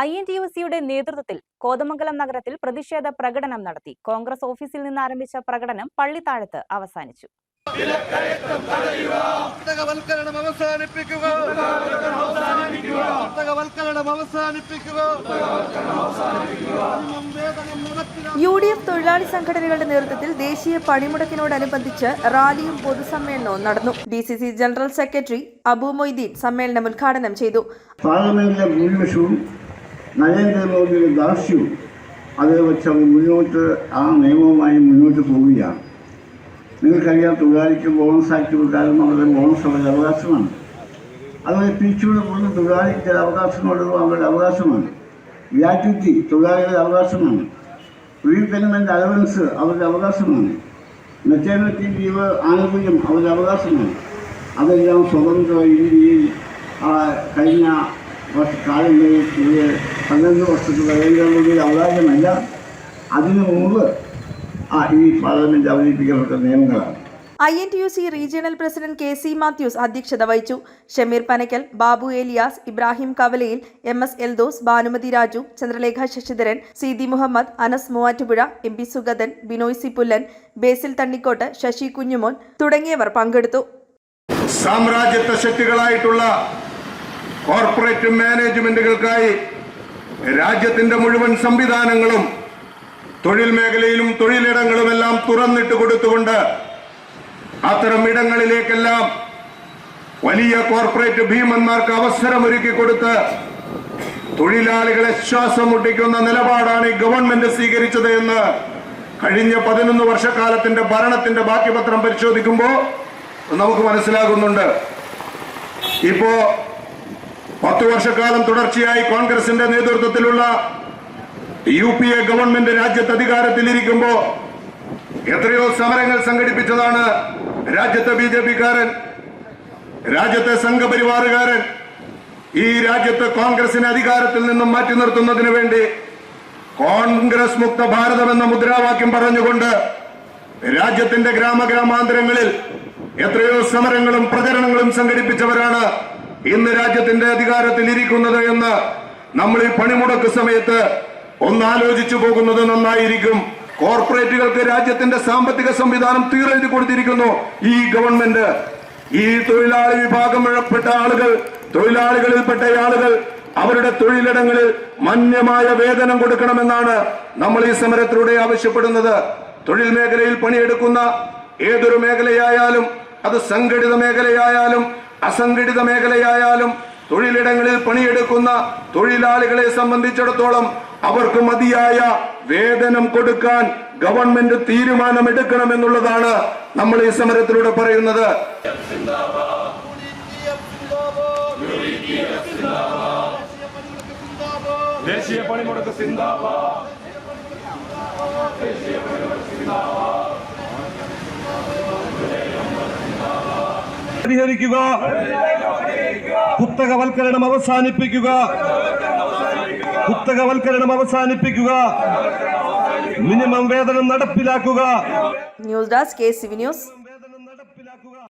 I N T U സിയുടെ നേതൃത്വത്തിൽ കോതമംഗലം നഗരത്തിൽ പ്രതിഷേധ പ്രകടനം നടത്തി. കോൺഗ്രസ് ഓഫീസിൽ നിന്ന് ആരംഭിച്ച പ്രകടനം പള്ളിത്താഴത്ത് അവസാനിച്ചു. അവസാനിപ്പിക്കുക. അവസാനിപ്പിക്കുക. യു ഡി എഫ് തൊഴിലാളി സംഘടനകളുടെ നേതൃത്വത്തിൽ ദേശീയ പണിമുടക്കിനോടനുബന്ധിച്ച് റാലിയും പൊതുസമ്മേളനവും നടന്നു. D C C general secretary Abu Moideen സമ്മേളനം ഉദ്ഘാടനം ചെയ്തു. പാർലമെന്റിലെ ഭൂരിപക്ഷവും നരേന്ദ്രമോദിയുടെ ദാർഷ്ട്യവും അത് വെച്ച് അവർ മുന്നോട്ട് ആ നിയമവുമായി മുന്നോട്ട് പോവുകയാണ്. നിങ്ങൾക്കറിയാം തൊഴിലാളിക്ക് ബോണസ് ആക്ട് പ്രകാരം അവരുടെ ബോണസ് അവരുടെ അവകാശമാണ്. അതുപോലെ പിരിച്ചുവിട പോകുന്ന തൊഴിലാളിക്ക് ചില അവകാശങ്ങളുള്ളതും അവരുടെ അവകാശമാണ്. ഗ്രാറ്റുവിറ്റി തൊഴിലാളികളുടെ അവകാശമാണ്. റീപെയ്മെന്റ് അലവൻസ് അവരുടെ അവകാശമാണ്. മെറ്റേണിറ്റി ലീവ് ആനുകൂല്യം അവരുടെ അവകാശമാണ്. അതെല്ലാം സ്വതന്ത്ര ഇന്ത്യയിൽ കഴിഞ്ഞ കാലങ്ങളിൽ ഇത് പന്ത്രണ്ട് വർഷത്തെ നരേന്ദ്രമോദിയുടെ അവകാശമല്ല അതിനു മുമ്പ് ആ ഈ പാർലമെന്റ് അവതരിപ്പിക്കപ്പെട്ട നിയമങ്ങളാണ്. I N T U C regional president K C Mathews അധ്യക്ഷത വഹിച്ചു. ഷമീർ പനക്കൽ ബാബു ഏലിയാസ് ഇബ്രാഹിം കവലയിൽ M S Eldhose Bhanumathi Raju Chandralekha Sasidharan Seethi Muhammad Anas Muvattupuzha M P Sugathan Binoy C Pullan Basil Thannikkottu Sasi Kunjumon തുടങ്ങിയവർ പങ്കെടുത്തു. സാമ്രാജ്യത്വ ശക്തികളായിട്ടുള്ള corporate മാനേജ്മെന്റുകൾക്കായി രാജ്യത്തിന്റെ മുഴുവൻ സംവിധാനങ്ങളും തൊഴിൽ മേഖലയിലും തൊഴിലിടങ്ങളുമെല്ലാം തുറന്നിട്ട് കൊടുത്തുകൊണ്ട് അത്തരം ഇടങ്ങളിലേക്കെല്ലാം വലിയ കോർപ്പറേറ്റ് ഭീമന്മാർക്ക് അവസരമൊരുക്കി കൊടുത്ത് തൊഴിലാളികളെ ശ്വാസം മുട്ടിക്കുന്ന നിലപാടാണ് ഈ ഗവൺമെന്റ് സ്വീകരിച്ചത് എന്ന് കഴിഞ്ഞ പതിനൊന്ന് വർഷക്കാലത്തിന്റെ ഭരണത്തിന്റെ ബാക്കി പത്രം പരിശോധിക്കുമ്പോൾ നമുക്ക് മനസ്സിലാകുന്നുണ്ട്. ഇപ്പോ പത്തു വർഷക്കാലം തുടർച്ചയായി കോൺഗ്രസിന്റെ നേതൃത്വത്തിലുള്ള യു പി എ ഗവൺമെന്റ് രാജ്യത്ത് അധികാരത്തിലിരിക്കുമ്പോ എത്രയോ സമരങ്ങൾ സംഘടിപ്പിച്ചതാണ് രാജ്യത്തെ ബി ജെ പിക്കാരൻ രാജ്യത്തെ സംഘപരിവാറുകാരൻ ഈ രാജ്യത്തെ കോൺഗ്രസിനെ അധികാരത്തിൽ നിന്നും മാറ്റി നിർത്തുന്നതിന് വേണ്ടി കോൺഗ്രസ് മുക്ത ഭാരതം എന്ന മുദ്രാവാക്യം പറഞ്ഞുകൊണ്ട് രാജ്യത്തിന്റെ ഗ്രാമഗ്രാമാന്തരങ്ങളിൽ എത്രയോ സമരങ്ങളും പ്രചരണങ്ങളും സംഘടിപ്പിച്ചവരാണ് ഇന്ന് രാജ്യത്തിന്റെ അധികാരത്തിൽ ഇരിക്കുന്നത് എന്ന് നമ്മൾ ഈ പണിമുടക്ക് സമയത്ത് ഒന്ന് ആലോചിച്ചു പോകുന്നത് നന്നായിരിക്കും. കോർപ്പറേറ്റുകൾക്ക് രാജ്യത്തിന്റെ സാമ്പത്തിക സംവിധാനം തീരെഴുതി കൊടുത്തിരിക്കുന്നു. ഈ ഗവൺമെന്റ് ഈ തൊഴിലാളി വിഭാഗത്തിൽപ്പെട്ട ആളുകൾ തൊഴിലാളികളിൽപ്പെട്ട ആളുകൾ അവരുടെ തൊഴിലിടങ്ങളിൽ മാന്യമായ വേതനം കൊടുക്കണമെന്നാണ് നമ്മൾ ഈ സമരത്തിലൂടെ ആവശ്യപ്പെടുന്നത്. തൊഴിൽ മേഖലയിൽ പണിയെടുക്കുന്ന ഏതൊരു മേഖലയായാലും അത് സംഘടിത മേഖലയായാലും അസംഘടിത മേഖലയായാലും തൊഴിലിടങ്ങളിൽ പണിയെടുക്കുന്ന തൊഴിലാളികളെ സംബന്ധിച്ചിടത്തോളം അവർക്ക് മതിയായ വേതനം കൊടുക്കാൻ ഗവൺമെന്റ് തീരുമാനമെടുക്കണമെന്നുള്ളതാണ് നമ്മൾ ഈ സമരത്തിലൂടെ പറയുന്നത്. ദേശീയ പണിമുടക്ക് സിന്ദാബാദ്. പരിഹരിക്കുക കുത്തകവൽക്കരണം അവസാനിപ്പിക്കുക. കുത്തകവൽക്കരണം അവസാനിപ്പിക്കുക. മിനിമം വേതനം നടപ്പിലാക്കുക. News desk K C V news.